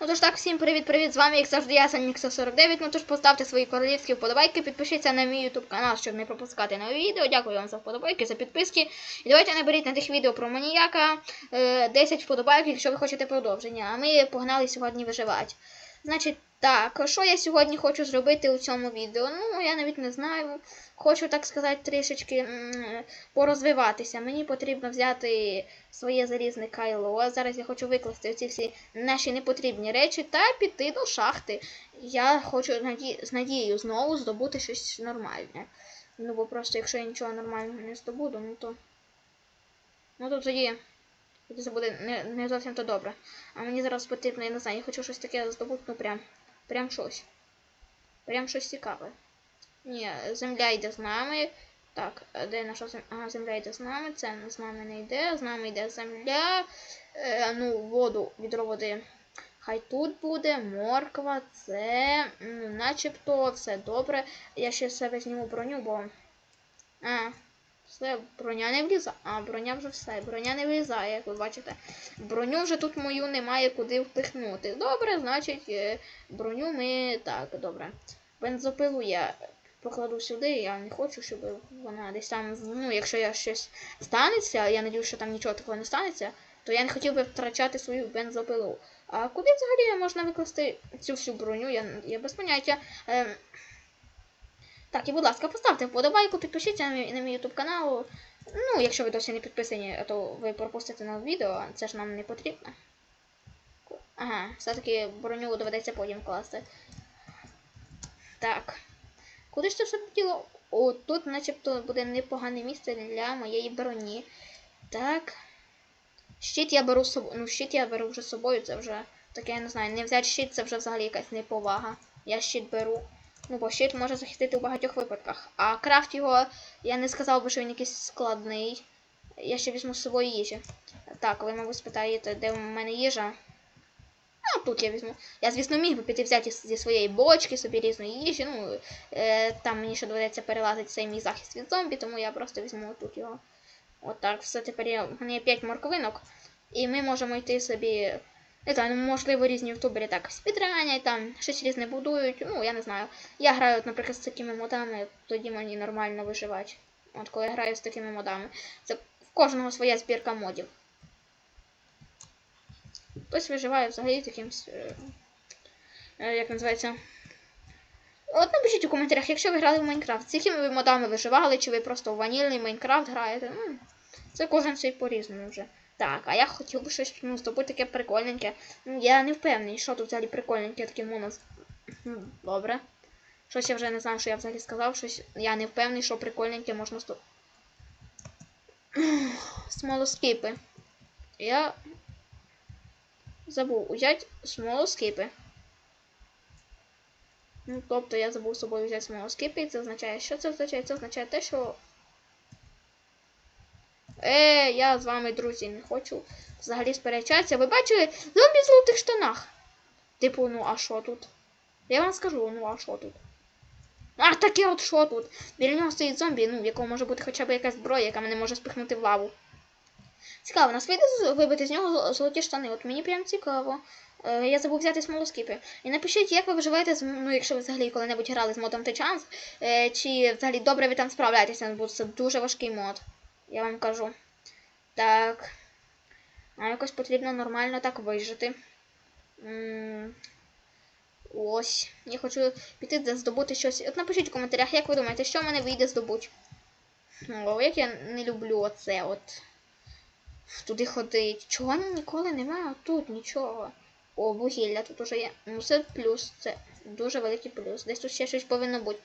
Ну тож так, всім привіт-привіт! З вами, як завжди, я Санікса 49. Ну тож поставте свої королівські вподобайки, підпишіться на мій YouTube канал, щоб не пропускати нові відео. Дякую вам за вподобайки, за підписки. І давайте наберіть на тих відео про маніяка е, 10 вподобайок, якщо ви хочете продовження. А ми погнали сьогодні виживати. Значить, так, що я сьогодні хочу зробити у цьому відео? Ну, я навіть не знаю. Хочу, так сказати, трішечки порозвиватися. Мені потрібно взяти своє залізне кайло. Зараз я хочу викласти ці всі наші непотрібні речі та піти до шахти. Я хочу з надією знову здобути щось нормальне. Ну, бо просто якщо я нічого нормального не здобуду, ну то. Ну то тоді. Це буде не, не зовсім то добре. А мені зараз потрібно, я не знаю, я хочу щось таке здобути, ну прям. Прям щось. Прям щось цікаве. Ні, земля йде з нами. Так, де наша земля? Ага, земля йде з нами, це з нами не йде, з нами йде земля. Е, ну, воду, відро води. Хай тут буде, морква, це ну, начебто все добре. Я ще себе зніму броню, бо. А, все, броня не влізає. А, броня вже все. Броня не влізає, як ви бачите. Броню вже тут мою немає куди впихнути. Добре, значить, е, броню ми. Так, добре. Бензопилу я покладу сюди, я не хочу, щоб вона десь там, ну, якщо я щось станеться, я надію, що там нічого такого не станеться, то я не хотів би втрачати свою бензопилу. А куди взагалі можна викласти цю всю броню? Я, я без поняття. Ем... Так, і будь ласка, поставте вподобайку, підпишіться на мій, на мій YouTube канал. Ну, якщо ви досі не підписані, то ви пропустите нове відео, це ж нам не потрібно. Ага, все-таки броню доведеться потім класти. Так. Куди ж це все діло? О, тут начебто буде непогане місце для моєї броні. Так. Щит я беру з собою. Ну, щит я беру вже з собою, це вже таке, я не знаю, не взяти щит, це вже взагалі якась неповага. Я щит беру. Ну, бо щит може захистити у багатьох випадках. А крафт його, я не сказав би, що він якийсь складний. Я ще візьму з собою їжі. Так, ви, мабуть, спитаєте, де у мене їжа. А тут я візьму. Я, звісно, міг би піти взяти зі своєї бочки, собі різної їжі. Ну, е, там мені ще доведеться перелазити цей мій захист від зомбі, тому я просто візьму тут його. Отак, все тепер я, в мене є 5 морковинок. І ми можемо йти собі. Не знаю, ну, можливо, різні ютубери так спідранять, там щось різне будують. Ну, я не знаю. Я граю, от, наприклад, з такими модами, тоді мені нормально виживати. От коли я граю з такими модами. Це в кожного своя збірка модів. Хтось виживає взагалі таким. е, е, Як називається? От напишіть у коментарях, якщо ви грали в Майнкрафт, з якими ви модами виживали, чи ви просто в ванільний Майнкрафт граєте. Ну, це кожен свій по-різному вже. Так, а я хотів би щось ну, здобути таке прикольненьке. Ну, я не впевнений, що тут взагалі прикольненьке таке моно. Ну, Добре. Щось я вже не знаю, що я взагалі сказав. Щось я не впевнений, що прикольненьке можна сто. Смолоскипи. Я забув взяти смолоскипи. Ну, тобто я забув з собою взяти смолоскипи, і це означає, що це означає? Це означає те, що. Е, я з вами, друзі, не хочу взагалі сперечатися. Ви бачили зомбі в золотих штанах? Типу, ну а що тут? Я вам скажу, ну а що тут? А таке от що тут? Біля нього стоїть зомбі, ну, в якого може бути хоча б якась зброя, яка мене може спихнути в лаву. Цікаво, нас вийде вибити з нього золоті штани. От мені прям цікаво. Е, я забув взяти смолоскипи. І напишіть, як ви виживаєте з ну, якщо ви взагалі коли-небудь грали з модом T-Chance, е, чи взагалі добре ви там справляєтеся, бо це дуже важкий мод. Я вам кажу. Так. А якось потрібно нормально так вижити. Ось. Я хочу піти здобути щось. От напишіть в коментарях, як ви думаєте, що в мене вийде здобути. О, як я не люблю оце от. Туди ходить. Чого ніколи немає тут нічого. О, вугілля тут уже є. Ну це плюс. Це дуже великий плюс. Десь тут ще щось повинно бути.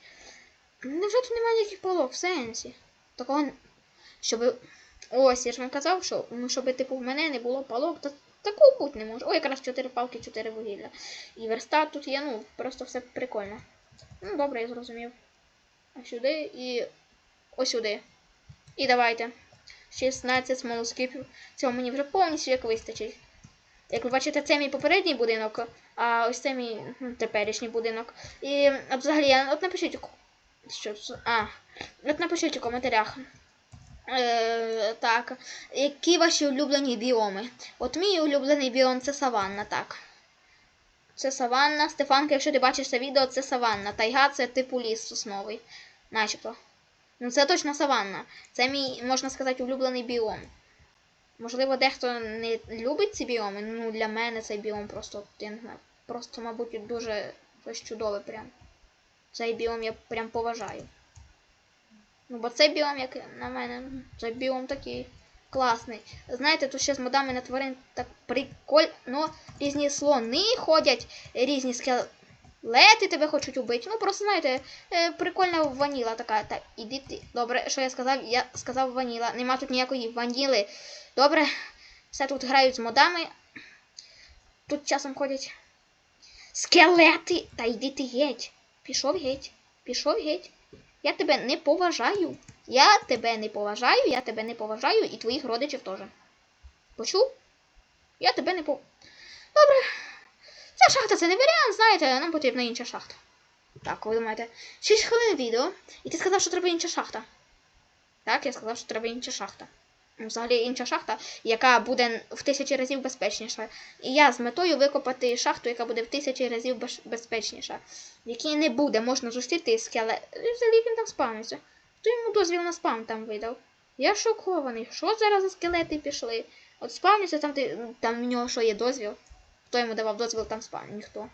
Невже тут немає ніяких полок в сенсі? Такого. Щоб. Ось, я ж вам казав, що ну, щоб типу в мене не було палок, то такого бути не може. О, якраз 4 палки, 4 вугілля. І верстат тут є, ну, просто все прикольно. Ну, добре, я зрозумів. А сюди і. Ось сюди. І давайте. 16 смолоскипів. Цього мені вже повністю як вистачить. Як ви бачите, це мій попередній будинок, а ось це мій ну, теперішній будинок. І взагалі, от напишіть. Що? А, от напишіть у коментарях. Е, так. Які ваші улюблені біоми? От мій улюблений біом це саванна, так. Це саванна. Стефанка, якщо ти бачиш це відео, це саванна. Тайга це типу ліс сосновий. Начебто. Ну це точно саванна. Це мій, можна сказати, улюблений біом. Можливо, дехто не любить ці біоми. Ну, для мене цей біом просто, я просто, мабуть, дуже чудове прям. Цей біом я прям поважаю. Ну, бо цей біом, як на мене, ну, цей біом такий класний. Знаєте, тут ще з модами на тварин так прикольно. Різні слони ходять, різні скелети тебе хочуть убити. Ну, просто знаєте, е, прикольна ваніла така. Так, іди ти. Добре, що я сказав? Я сказав ваніла. Нема тут ніякої ваніли. Добре. Все тут грають з модами. Тут часом ходять. Скелети! Та йди ти геть. Пішов геть. Пішов геть. Я тебе не поважаю. Я тебе не поважаю, я тебе не поважаю і твоїх родичів теж. Почув? Я тебе не по Добре. Ця шахта це не варіант, знаєте, нам потрібна інша шахта. Так, ви думаєте, 6 хвилин відео, і ти сказав, що треба інша шахта. Так, я сказав, що треба інша шахта. Взагалі інша шахта, яка буде в тисячі разів безпечніша. І я з метою викопати шахту, яка буде в тисячі разів безпечніша. В якій не буде можна зустріти скелет. І Взагалі він там спавниться. Хто йому дозвіл на спам там видав? Я шокований. Що зараз за скелети пішли? От спавняться там, де- там в нього що є дозвіл. Хто йому давав дозвіл там спам? Ніхто.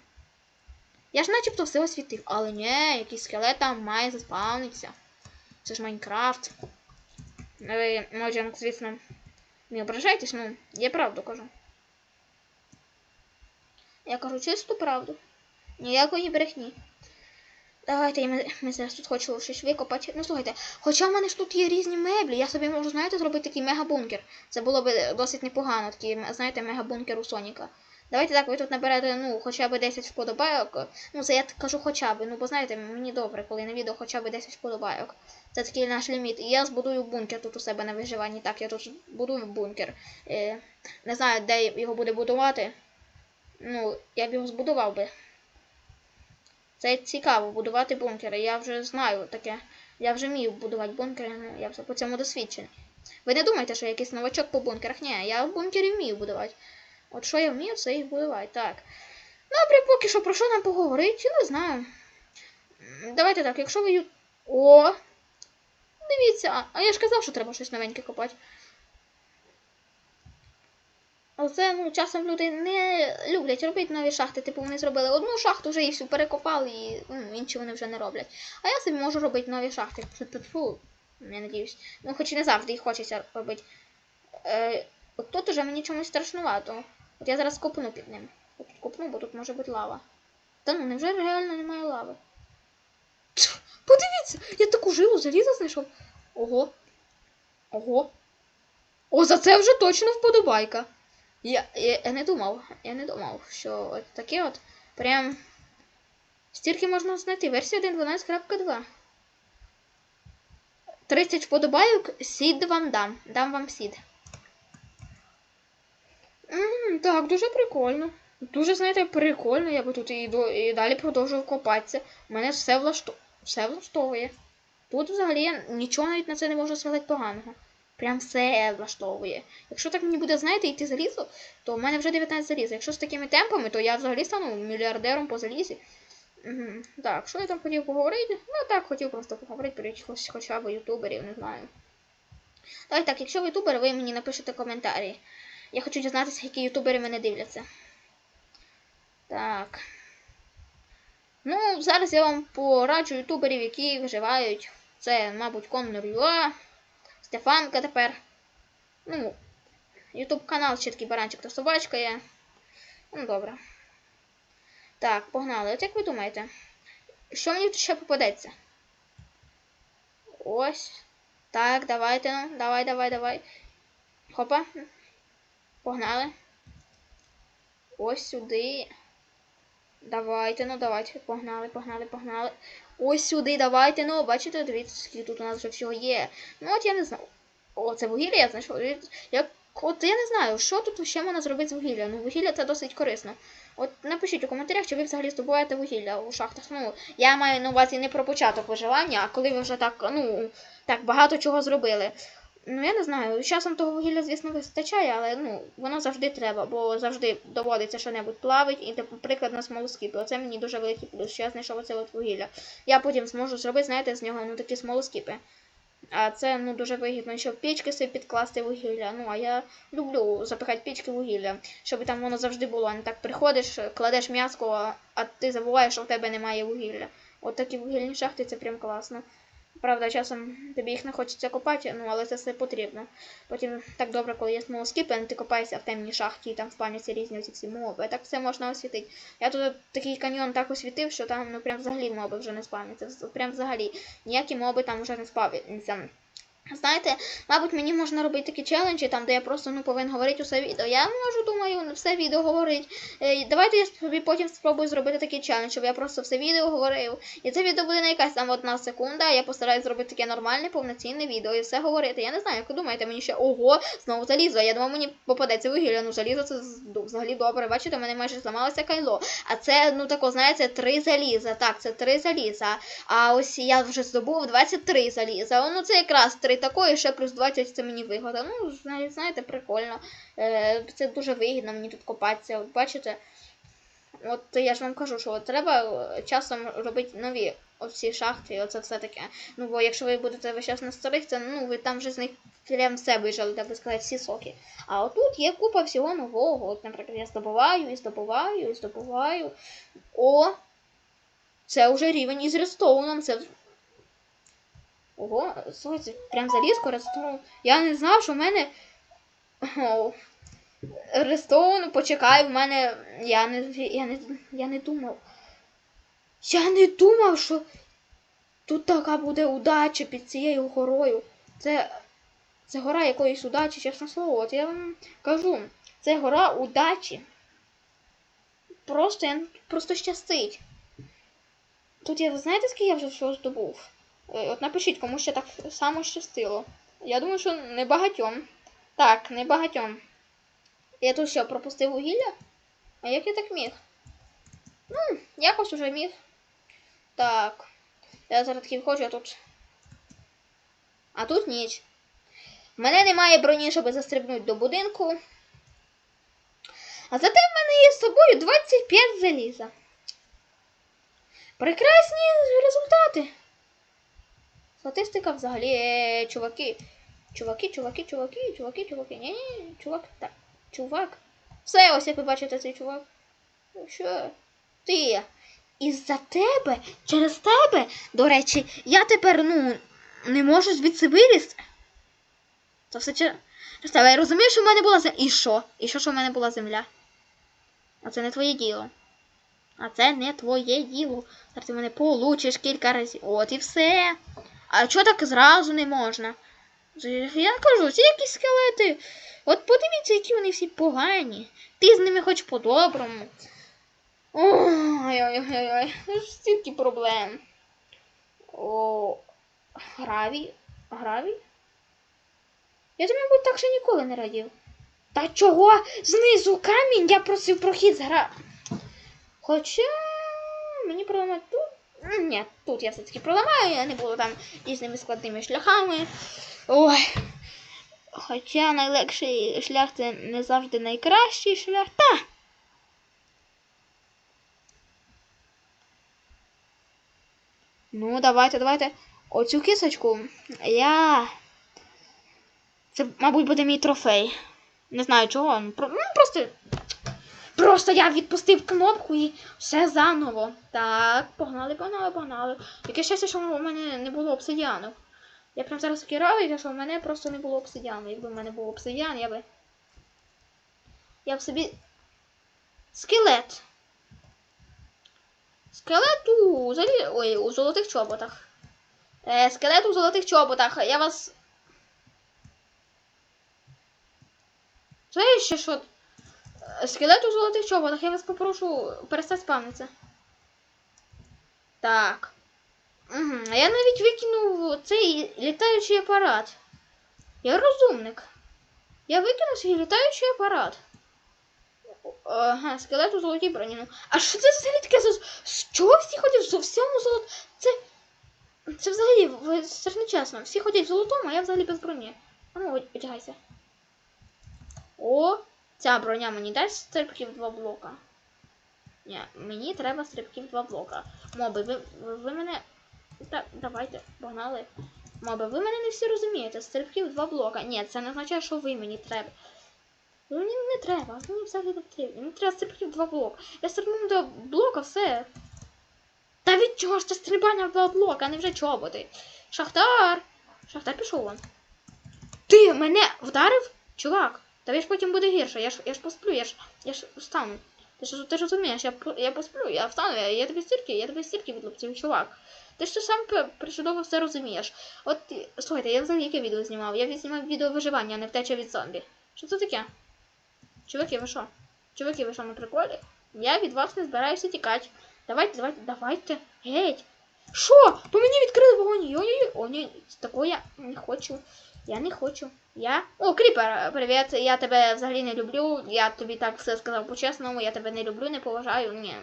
Я ж начебто все освітив, але ні, якийсь скелет там має заспавнитися. Це ж Майнкрафт. Ви, може, звісно, не ображайтесь, ну, я правду кажу. Я кажу чисту правду. Ніякої брехні. Давайте ми, ми зараз тут хочемо щось викопати. Ну слухайте, хоча в мене ж тут є різні меблі, я собі можу, знаєте, зробити такий мегабункер. Це було б досить непогано, такий, знаєте, мегабункер у Соніка. Давайте так, ви тут наберете, ну, хоча б 10 вподобайок. Ну, це я кажу хоча б, ну, бо знаєте, мені добре, коли на відео хоча б 10 вподобайок. Це такий наш ліміт. І я збудую бункер тут у себе на виживанні. Так, я тут будую бункер. Е, не знаю, де його буде будувати. Ну, я б його збудував би. Це цікаво будувати бункери. Я вже знаю таке. Я вже вмію будувати бункери, ну, я вже по цьому досвідчений. Ви не думайте, що я якийсь новачок по бункерах. Ні, я бункери вмію будувати. От що я вмію, це їх будувати. Так. Добре, поки що про що нам поговорити, не знаю. Давайте так, якщо ви. О! Дивіться, а- я ж казав, що треба щось новеньке копати. Оце, ну, часом люди не люблять робити нові шахти. Типу вони зробили одну шахту вже і всю перекопали, і ну, інші вони вже не роблять. А я собі можу робити нові шахти. Фу, я надіюсь. Ну, хоч і не завжди їх хочеться робити. Е, от тут уже мені чомусь страшнувато. От я зараз копну під ним. От копну, бо тут може бути лава. Та ну, невже реально немає лави? Тьф, Подивіться, я таку жилу заліза знайшов. Ого. Ого. О, за це вже точно вподобайка. Я, я, я не думав, я не думав, що от таке от прям стільки можна знайти. Версія 1.12.2. 30 вподобайок, сід вам дам. Дам вам сід. М, так, дуже прикольно. Дуже, знаєте, прикольно. Я би тут і, до, і далі продовжував копатися. У Мене все, влашто... все влаштовує. Тут взагалі я нічого навіть на це не можу сказати поганого. Прям все влаштовує. Якщо так мені буде, знаєте, йти залізо, то в мене вже 19 заліза. Якщо з такими темпами, то я взагалі стану мільярдером по залізі. Мгм. Так, що я там хотів поговорити? Ну так, хотів просто поговорити про якихось хоча б ютуберів, не знаю. Давай так, якщо ви ютубер, ви мені напишете коментарі. Я хочу дізнатися, які ютубери мене дивляться. Так. Ну, зараз я вам пораджу ютуберів, які виживають. Це, мабуть, Коннор Юа, Стефанка тепер. Ну, Ютуб канал Чіткий баранчик та собачка є. Ну, добре. Так, погнали. От як ви думаєте? Що мені тут ще попадеться? Ось. Так, давайте, ну, давай, давай, давай. Хопа. Погнали. Ось сюди. Давайте, ну давайте. Погнали, погнали, погнали. Ось сюди, давайте, ну, бачите, дивіться, скільки тут у нас вже всього є. Ну, от я не знаю. О, це вугілля я знайшов. Як... От я не знаю, що тут ще можна зробити з вугілля. Ну, вугілля це досить корисно. От напишіть у коментарях, чи ви взагалі здобуваєте вугілля у шахтах. Ну, я маю на увазі не про початок виживання, а коли ви вже так, ну, так багато чого зробили. Ну, я не знаю, часом того вугілля, звісно, вистачає, але ну, воно завжди треба, бо завжди доводиться що-небудь плавить, і, типу, наприклад, на смолоскипи. Оце мені дуже великий плюс, що я знайшов оце от вугілля. Я потім зможу зробити, знаєте, з нього ну, такі смолоскипи. А це ну, дуже вигідно, щоб пічки собі підкласти вугілля. Ну, а я люблю запихати пічки вугілля, щоб там воно завжди було. Не так приходиш, кладеш м'яско, а ти забуваєш, що в тебе немає вугілля. От такі вугільні шахти це прям класно. Правда, часом тобі їх не хочеться копати, ну але це все потрібно. Потім так добре, коли є смолоскипи, ти копаєшся в темній шахті, і там спавняться різні оці всі моби. Так все можна освітити. Я тут такий каньйон так освітив, що там ну прям взагалі моби вже не спавняться. Прям взагалі ніякі моби там вже не спавняться. Знаєте, мабуть, мені можна робити такі челенджі, там, де я просто ну, повинен говорити усе відео. Я можу, думаю, все відео говорити. Е, давайте я собі потім спробую зробити такий челендж, щоб я просто все відео говорив. І це відео буде не якась там одна секунда. Я постараюсь зробити таке нормальне, повноцінне відео і все говорити. Я не знаю, як ви думаєте, мені ще ого, знову залізо. Я думав, мені попадеться вугілля. Ну, залізо це ну, взагалі добре. Бачите, у мене майже зламалося кайло. А це, ну тако, знаєте, три заліза. Так, це три заліза. А ось я вже здобув 23 заліза. Ну це якраз 3 такої, ще плюс 20 це мені вигода. Ну, знаєте, прикольно. Е, це дуже вигідно мені тут копатися. От бачите? От я ж вам кажу, що треба е, часом робити нові оці шахти, і оце все таке. Ну, бо якщо ви будете весь час на старих, це ну ви там вже з них прям все вижали, так би сказати, всі соки. А отут є купа всього нового. От, наприклад, я здобуваю і здобуваю, і здобуваю. О! Це вже рівень із редстоуном. Це Ого, слухайте, прям залізко Редстоун. Я не знав, що в мене. Оу. Редстоун, почекай, в мене. Я не, я, не, я не думав. Я не думав, що тут така буде удача під цією горою. Це. Це гора якоїсь удачі, чесне слово. От я вам кажу, це гора удачі. Просто я просто щастить. Тут я знаєте, скільки я вже всього здобув? Е, От напишіть, кому ще так само щастило. Я думаю, що не багатьом. Так, не багатьом. Я тут що, пропустив вугілля? А як я так міг? Ну, якось уже міг. Так. Я зараз такий входжу, а тут. А тут ніч. В мене немає броні, щоб застрибнути до будинку. А зате в мене є з собою 25 заліза. Прекрасні результати. Статистика взагалі, е, чуваки. Чуваки, чуваки, чуваки, чуваки, чуваки. Ні, ні, чувак, так. Чувак. Все, ось як ви бачите цей чувак. Ну що? Ти. Із-за тебе, через тебе, до речі, я тепер, ну, не можу звідси вилізти. Це все через тебе. Я розумію, що в мене була земля. І що? І що, що в мене була земля? А це не твоє діло. А це не твоє діло. Зараз ти мене получиш кілька разів. От і все. А чого так зразу не можна? Я кажу, ці якісь скелети. От подивіться, які вони всі погані. Ти з ними хоч по-доброму. Ой-ой-ой, ой стільки проблем. О, гравій. Гравій? Я тобі, мабуть, так ще ніколи не радів. Та чого? Знизу камінь я просив прохід з гра. Хоча мені проламати тут. Ні, тут я все-таки проламаю, я не буду там різними складними шляхами. Ой. Хоча найлегший шлях це не завжди найкращий шлях. Та! Ну, давайте, давайте. Оцю кисочку я. Це, мабуть, буде мій трофей. Не знаю чого. ну, Ну, просто. Просто я відпустив кнопку і все заново. Так, погнали, погнали, погнали. Яке щастя, що у мене не було обсидіану. Я прям зараз радий, що в мене просто не було обсидіану. Якби в мене був обсидіан, я би. Я б собі. Скелет. Скелет у залі... Ой, у золотих чоботах. Е, скелет у золотих чоботах. Я вас. Ще що? Скелет у золотих чоботах. Я вас попрошу перестати спавнитися. Так. Угу. А я навіть викинув цей літаючий апарат. Я розумник. Я викинув свій літаючий апарат. Ага, скелет у золотій броні. Ну, А що це взагалі таке за. Чого всі ходять в всьому золотому? Це. Це взагалі це ж не чесно. Всі ходять в золотому, а я взагалі без броні. А ну, одягайся. О, ця броня мені дасть стрибків два блока. Ні, мені треба стрибків два блока. Моби, ви, ви, ви мене. Так, давайте, погнали. Моби, ви мене не всі розумієте. Стрибків два блока. Ні, це не означає, що ви мені треба. Ну, Мені не треба, мені взагалі не потрібно. Мені треба стрибків два блока. Я стрибнув до блока, все. Та від чого ж це стрибання в два блока, а не вже чоботи? Шахтар! Шахтар пішов вон. Ти мене вдарив? Чувак, тобі ж потім буде гірше. Я ж, я ж посплю, я ж, я ж встану. Ти ж, ти ж розумієш, я, я посплю, я встану, я, я тобі стільки, я тобі стільки відлупцю, чувак. Ти ж сам причудово все розумієш. От, слухайте, я взагалі яке відео знімав? Я знімав відео виживання, а не втеча від зомбі. Що це таке? Чуваки, ви що? Чуваки, ви що на приколі? Я від вас не збираюся тікати. Давайте, давайте, давайте. Геть. Що? По мені відкрили вогонь. Ой-ой-ой. О, ні, такого я не хочу. Я не хочу. Я. О, Кріпер, привіт. Я тебе взагалі не люблю. Я тобі так все сказав по-чесному. Я тебе не люблю, не поважаю. Ні.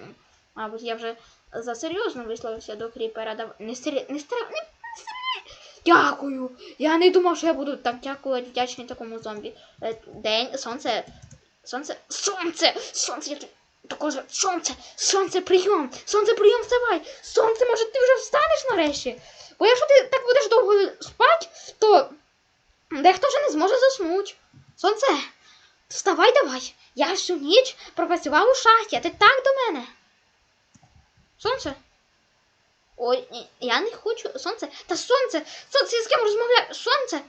Мабуть, я вже засерйозно висловився до Кріпера. Дав... Не стрі... не не... не. Дякую. Я не думав, що я буду так дякувати вдячний такому зомбі. Е, День, сонце. Сонце. Сонце! Сонце, я також сонце, сонце, прийом, сонце, прийом, вставай. Сонце, може, ти вже встанеш нарешті? Бо якщо ти так будеш довго спати, то дехто вже не зможе заснути. Сонце, вставай давай. Я всю ніч пропрацював у шахті, а ти так до мене. Сонце. Ой, ні, я не хочу. Сонце. Та сонце! Сонце, я з ким розмовляю? Сонце!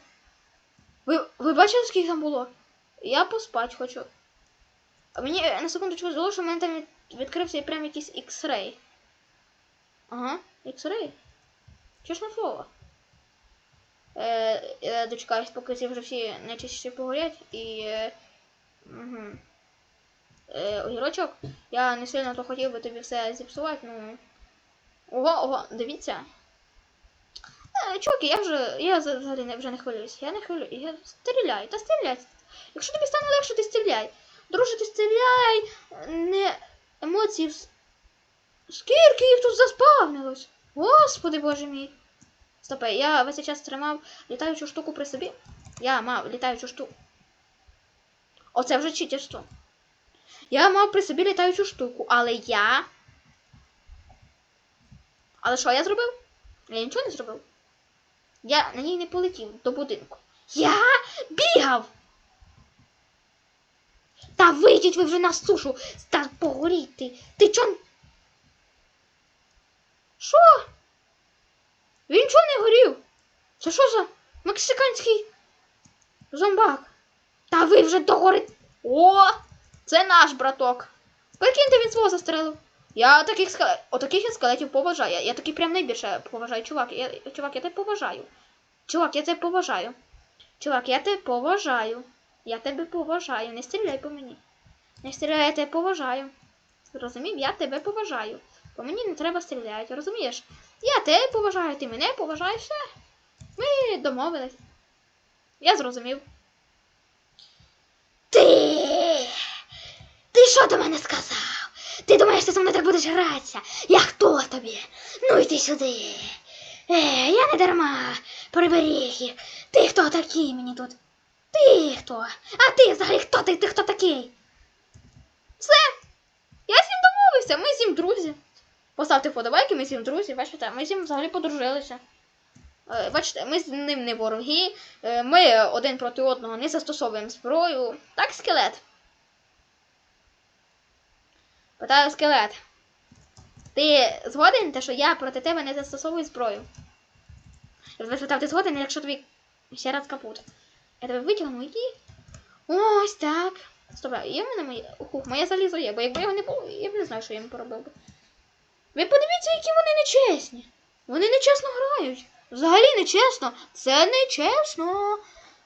Ви, ви бачили, скільки там було? Я поспать хочу. А мені на секундочку здалося, що в мене там від- відкрився прям якийсь X-Ray. Ага, X-Ray. Чесне слово. Е, я дочекаюсь, поки ці вже всі найчастіше погорять і. Е, угу. е, огірочок, я не сильно то хотів би тобі все зіпсувати, ну. Ого, ого, дивіться. Е, чуваки, я вже. Я взагалі не, вже не хвилююсь. Я не хвилююсь. Я стріляю, та стріляй. Якщо тобі стане легше, ти стріляй. Друже, ти стріляй, не емоції. Скільки їх тут заспавнилось? Господи боже мій. Стопе, я весь час тримав літаючу штуку при собі. Я мав літаючу штуку. Оце вже читерство. Я мав при собі літаючу штуку, але я. Але що я зробив? Я нічого не зробив. Я на ній не полетів до будинку. Я бігав! Та вийдіть ви вже на сушу! Та погоріть ти! Ти чо? Що? Він чого не горів? Це що за мексиканський зомбак? Та ви вже догорить. О! Це наш браток. Прикиньте, він свого застрелив. Я таких скелетів, отаких я скелетів поважаю. Я, я такий прям найбільше поважаю. Чувак, я, чувак, я тебе поважаю. Чувак, я тебе поважаю. Чувак, я тебе поважаю. Я тебе поважаю. Не стріляй по мені. Не стріляй, я тебе поважаю. Розумів? Я тебе поважаю. По мені не треба стріляти, розумієш? Я тебе поважаю, ти мене поважаєш. все. Ми домовились. Я зрозумів. Ти! Ти що до мене сказав? Ти думаєш, ти зі мною так будеш гратися? Я хто тобі? Ну йди сюди. Е, я не дарма приберіг їх. Ти хто такий мені тут? Ти хто? А ти взагалі хто ти? Ти хто такий? Все. Я з ним домовився, ми з ним друзі. Поставте вподобайки, ми з ним друзі, бачите, ми з ним взагалі подружилися. Е, Бачите, ми з ним не вороги, е, ми один проти одного не застосовуємо зброю. Так, скелет. Питаю скелет. Ти згоден, те, що я проти тебе не застосовую зброю? Я тебе спитав, ти згоден, якщо тобі ще раз капут. Я тебе витягну і. Ось так. Стоп, є в мене моє. Ух, моє залізо є, бо якби його не було, я б не знаю, що я їм поробив би. Ви подивіться, які вони нечесні. Вони нечесно грають. Взагалі нечесно. Це нечесно.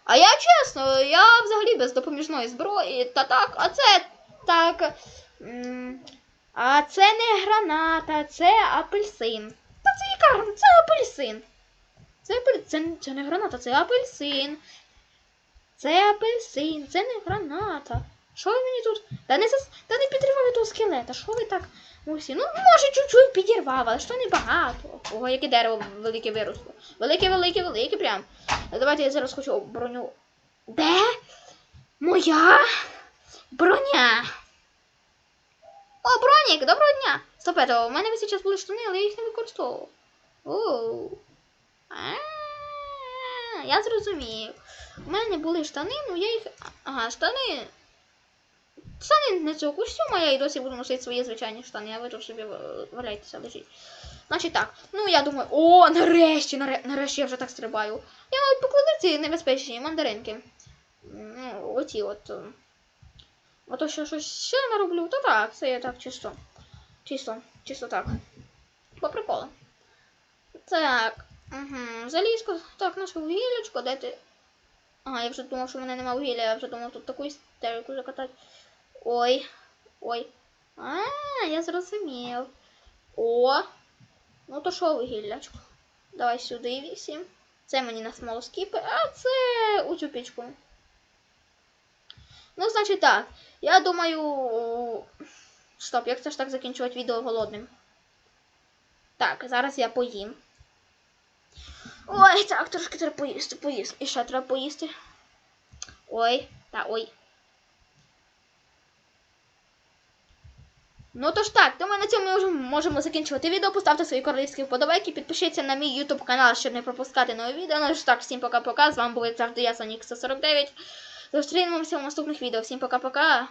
А я чесно, я взагалі без допоміжної зброї. Та так, а це так. А це не граната, це апельсин. Та це яка? Це апельсин. Це, це, це не граната, це апельсин. Це апельсин, це не граната. Що ви мені тут? Та не. Та не підриваю того скелета. Що ви так? Усі? Ну, може, чуть-чуть підірвав, але що не багато. Ого, яке дерево велике виросло. Велике, велике, велике прям. Давайте я зараз хочу броню Де моя броня? О, бронік, доброго дня! Стоп, это, у мене весь час були штани, але я їх не використовував. Оу. Я зрозумів. У мене були штани, ну я їх. Ага, штани. Штани не цього костюма, я і досі буду носити свої звичайні штани, а ви собі е, валяйтеся, лежіть. Значить так, ну я думаю, о, нарешті, нарешті я вже так стрибаю. Я мабуть покладу ці небезпечні мандаринки. Ну, оті от. е. А то що щось ще нароблю, то так, це я так чисто. Чисто, чисто так. По приколу. Так. Угу. Залізко. Так, наше вугіллячко, де ти. Ага, я вже думав, що в мене нема вугілля, я вже думав тут таку істерику закатати. Ой. Ой. А, я зрозумів. О. Ну то що вугіллячко? Давай сюди вісім. Це мені на смолоскіпи, а це у цю пічку. Ну, значить так. Я думаю. Стоп, як це ж так закінчувати відео голодним? Так, зараз я поїм. Ой, так, трошки треба поїсти, поїсти. І ще треба поїсти. Ой, та ой. Ну то ж так, думаю, на цьому ми вже можемо закінчувати відео. Поставте свої королівські вподобайки, підпишіться на мій YouTube канал, щоб не пропускати нові відео. Ну ж так, всім пока-пока. З вами був завжди я, Сонік 149. Зустрінемося в наступних відео. Всім пока-пока.